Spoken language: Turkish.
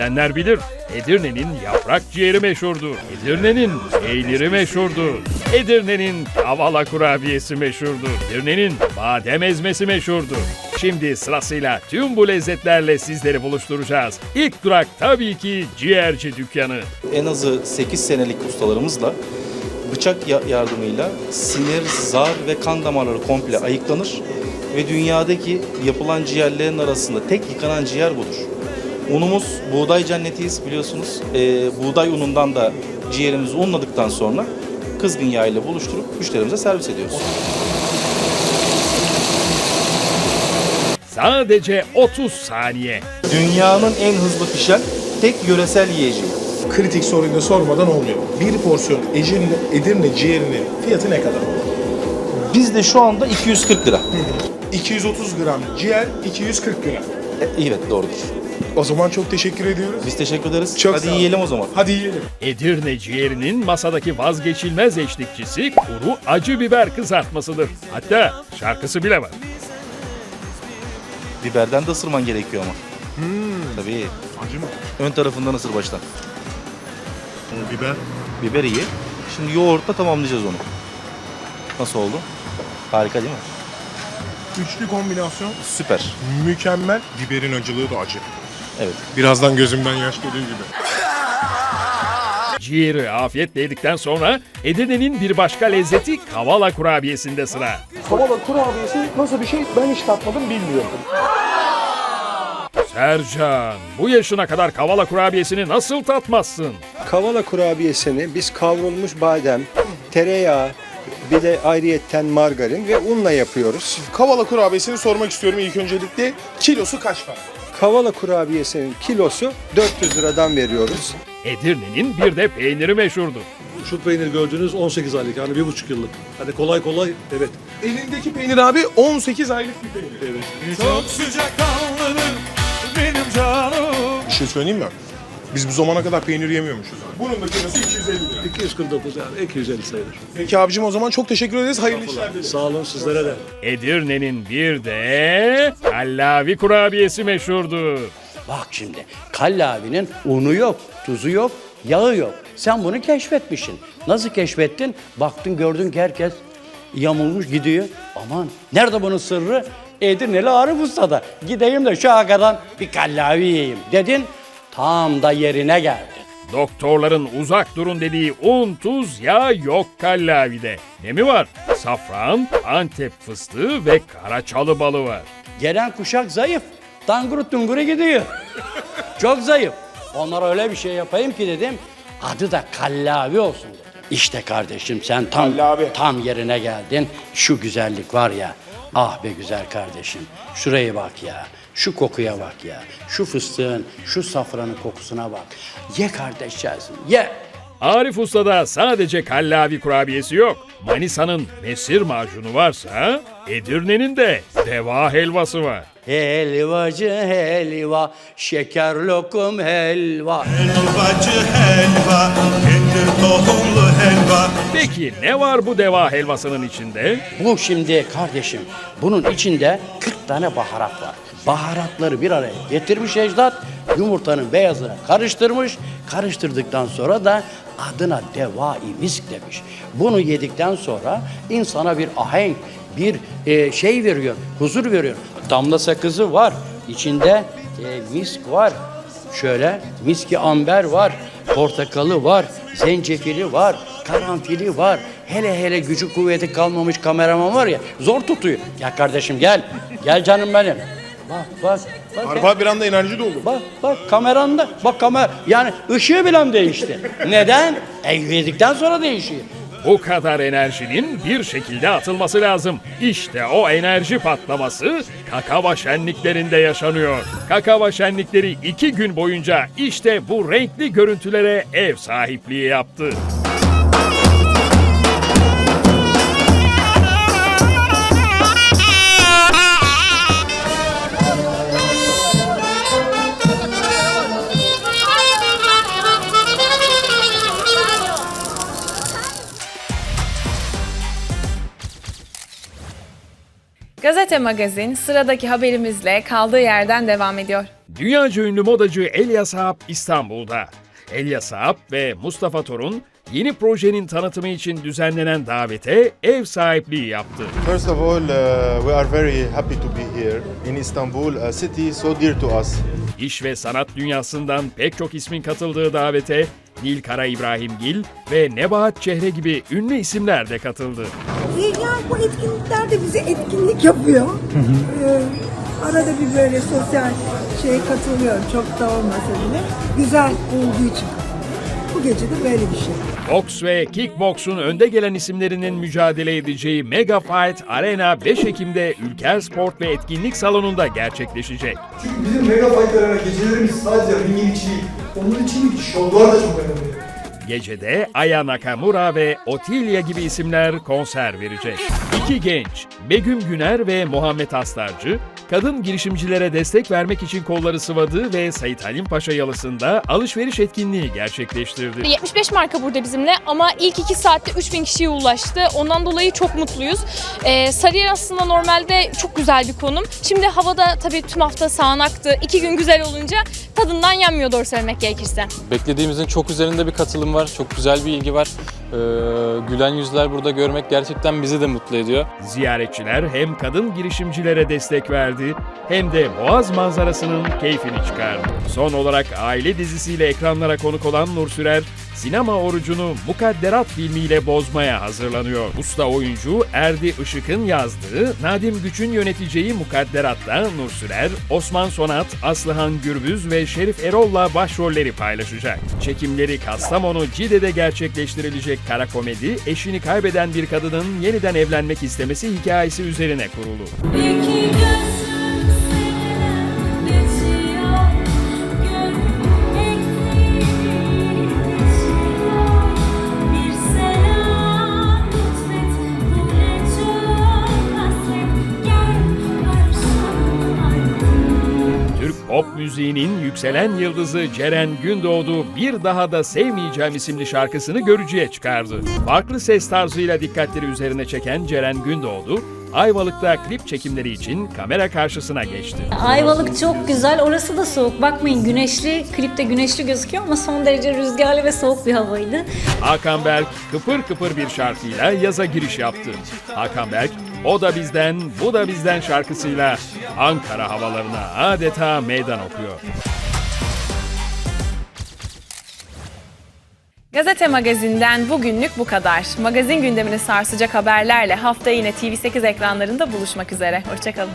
bilenler bilir. Edirne'nin yaprak ciğeri meşhurdur. Edirne'nin peyniri meşhurdur. Edirne'nin kavala kurabiyesi meşhurdur. Edirne'nin badem ezmesi meşhurdur. Şimdi sırasıyla tüm bu lezzetlerle sizleri buluşturacağız. İlk durak tabii ki ciğerci dükkanı. En azı 8 senelik ustalarımızla bıçak ya- yardımıyla sinir, zar ve kan damarları komple ayıklanır ve dünyadaki yapılan ciğerlerin arasında tek yıkanan ciğer budur. Unumuz buğday cennetiyiz biliyorsunuz. Ee, buğday unundan da ciğerimizi unladıktan sonra kızgın yağ ile buluşturup müşterimize servis ediyoruz. Sadece 30 saniye. Dünyanın en hızlı pişen tek yöresel yiyeceği. Kritik soruyu da sormadan olmuyor. Bir porsiyon Edirne, Edirne ciğerinin fiyatı ne kadar? Bizde şu anda 240 lira. 230 gram ciğer, 240 gram. E, evet doğrudur. O zaman çok teşekkür ediyoruz. Biz teşekkür ederiz. Çok Hadi sağ yiyelim o zaman. Hadi yiyelim. Edirne ciğerinin masadaki vazgeçilmez eşlikçisi kuru acı biber kızartmasıdır. Hatta şarkısı bile var. Biberden de ısırman gerekiyor ama. Tabii. Acı mı? Ön tarafından ısır baştan. O biber. Biber iyi. Şimdi yoğurtla tamamlayacağız onu. Nasıl oldu? Harika değil mi? Üçlü kombinasyon Süper. mükemmel. Biberin acılığı da acı. Evet. Birazdan gözümden yaş geliyor gibi. Ciğeri afiyetle yedikten sonra Edirne'nin bir başka lezzeti kavala kurabiyesinde sıra. Kavala kurabiyesi nasıl bir şey ben hiç tatmadım bilmiyorum. Sercan, bu yaşına kadar kavala kurabiyesini nasıl tatmazsın? Kavala kurabiyesini biz kavrulmuş badem, tereyağı, bir de ayrıyetten margarin ve unla yapıyoruz. Kavala kurabiyesini sormak istiyorum ilk öncelikle. Kilosu kaç para? Kavala kurabiyesinin kilosu 400 liradan veriyoruz. Edirne'nin bir de peyniri meşhurdur. Şu peynir gördüğünüz 18 aylık yani bir buçuk yıllık. Hani kolay kolay evet. Elindeki peynir abi 18 aylık bir peynir. Evet. Bir şey söyleyeyim mi? Biz bu zamana kadar peynir yemiyormuşuz. Bunun da kilosu 250 lira. 249 yani 250 sayılır. Peki abicim o zaman çok teşekkür ederiz. Hayırlı işler dileriz. Sağ olun sizlere de. Edirne'nin bir de kallavi kurabiyesi meşhurdur. Bak şimdi Kallavi'nin unu yok, tuzu yok, yağı yok. Sen bunu keşfetmişsin. Nasıl keşfettin? Baktın gördün ki herkes yamulmuş gidiyor. Aman nerede bunun sırrı? Edirneli Arif Usta'da. Gideyim de şu arkadan bir kallavi yiyeyim dedin. Tam da yerine geldin. Doktorların uzak durun dediği un, tuz, yağ yok kallavide. Ne mi var? Safran, antep fıstığı ve karaçalı balı var. Gelen kuşak zayıf. Tanguru tunguru gidiyor. Çok zayıf. Onlara öyle bir şey yapayım ki dedim. Adı da kallavi olsun dedim. İşte kardeşim sen tam Kallavi. tam yerine geldin. Şu güzellik var ya. Ah be güzel kardeşim. Şuraya bak ya. Şu kokuya bak ya. Şu fıstığın, şu safranın kokusuna bak. Ye kardeşcağızım, ye. Arif Usta'da sadece kallavi kurabiyesi yok. Manisa'nın mesir macunu varsa Edirne'nin de deva helvası var. Helvacı helva, şeker lokum helva. Helvacı helva, kendir tohumlu helva. Peki ne var bu deva helvasının içinde? Bu şimdi kardeşim bunun içinde 40 tane baharat var. Baharatları bir araya getirmiş ecdat, yumurtanın beyazına karıştırmış. Karıştırdıktan sonra da adına devai misk demiş. Bunu yedikten sonra insana bir ahenk, bir e, şey veriyor, huzur veriyor. Damla sakızı var, içinde e, misk var. Şöyle miski amber var, portakalı var, zencefili var, karanfili var. Hele hele gücü kuvveti kalmamış kameraman var ya zor tutuyor. Gel kardeşim gel. Gel canım benim. Bak bak. bak abi bir anda enerji doldu. Bak bak kameranda. Bak kamera. Yani ışığı bile değişti. Neden? E yedikten sonra değişiyor. Bu kadar enerjinin bir şekilde atılması lazım. İşte o enerji patlaması kakava şenliklerinde yaşanıyor. Kakava şenlikleri iki gün boyunca işte bu renkli görüntülere ev sahipliği yaptı. Gazete Magazin sıradaki haberimizle kaldığı yerden devam ediyor. Dünyaca ünlü modacı Elia Saab İstanbul'da. Elia Saab ve Mustafa Torun yeni projenin tanıtımı için düzenlenen davete ev sahipliği yaptı. First of all, uh, we are very happy to be here in Istanbul, a city so dear to us. İş ve sanat dünyasından pek çok ismin katıldığı davete Nil Kara İbrahimgil ve Nebahat Çehre gibi ünlü isimler de katıldı. Yani bu etkinliklerde bize etkinlik yapıyor. Ee, arada bir böyle sosyal şeye katılıyorum. Çok da olmasa bile. Güzel olduğu için. Bu gece de böyle bir şey. Boks ve kickboksun önde gelen isimlerinin mücadele edeceği Mega Fight Arena 5 Ekim'de Ülker Sport ve Etkinlik Salonu'nda gerçekleşecek. Çünkü bizim mega fight'lar gecelerimiz sadece ringin içi değil. Onun için şovlar da çok önemli. Gecede Aya Nakamura ve Otilia gibi isimler konser verecek. İki genç, Begüm Güner ve Muhammed Astarcı, kadın girişimcilere destek vermek için kolları sıvadı ve Sait Halim Paşa Yalısı'nda alışveriş etkinliği gerçekleştirdi. 75 marka burada bizimle ama ilk 2 saatte 3000 kişiye ulaştı. Ondan dolayı çok mutluyuz. Ee, Sarıyer aslında normalde çok güzel bir konum. Şimdi havada tabii tüm hafta sağanaktı. İki gün güzel olunca tadından yenmiyor doğru söylemek gerekirse. Beklediğimizin çok üzerinde bir katılım var. Çok güzel bir ilgi var. Ee, gülen yüzler burada görmek gerçekten bizi de mutlu ediyor. Ziyaretçiler hem kadın girişimcilere destek verdi hem de Boğaz manzarasının keyfini çıkardı. Son olarak aile dizisiyle ekranlara konuk olan Nur Sürer, sinema orucunu Mukadderat filmiyle bozmaya hazırlanıyor. Usta oyuncu Erdi Işık'ın yazdığı, Nadim Güç'ün yöneteceği Mukadderat'ta Nur Sürer, Osman Sonat, Aslıhan Gürbüz ve Şerif Erol'la başrolleri paylaşacak. Çekimleri Kastamonu Cide'de gerçekleştirilecek kara komedi, eşini kaybeden bir kadının yeniden evlenmek istemesi hikayesi üzerine kurulu. İki gözüm pop müziğinin yükselen yıldızı Ceren Gündoğdu bir daha da sevmeyeceğim isimli şarkısını görücüye çıkardı. Farklı ses tarzıyla dikkatleri üzerine çeken Ceren Gündoğdu, Ayvalık'ta klip çekimleri için kamera karşısına geçti. Ayvalık çok güzel. Orası da soğuk. Bakmayın güneşli. Klipte güneşli gözüküyor ama son derece rüzgarlı ve soğuk bir havaydı. Hakan Berk kıpır kıpır bir şarkıyla yaza giriş yaptı. Hakan Berk, o da bizden, bu da bizden şarkısıyla Ankara havalarına adeta meydan okuyor. Gazete Magazin'den bugünlük bu kadar. Magazin gündemini sarsacak haberlerle hafta yine TV8 ekranlarında buluşmak üzere. Hoşçakalın.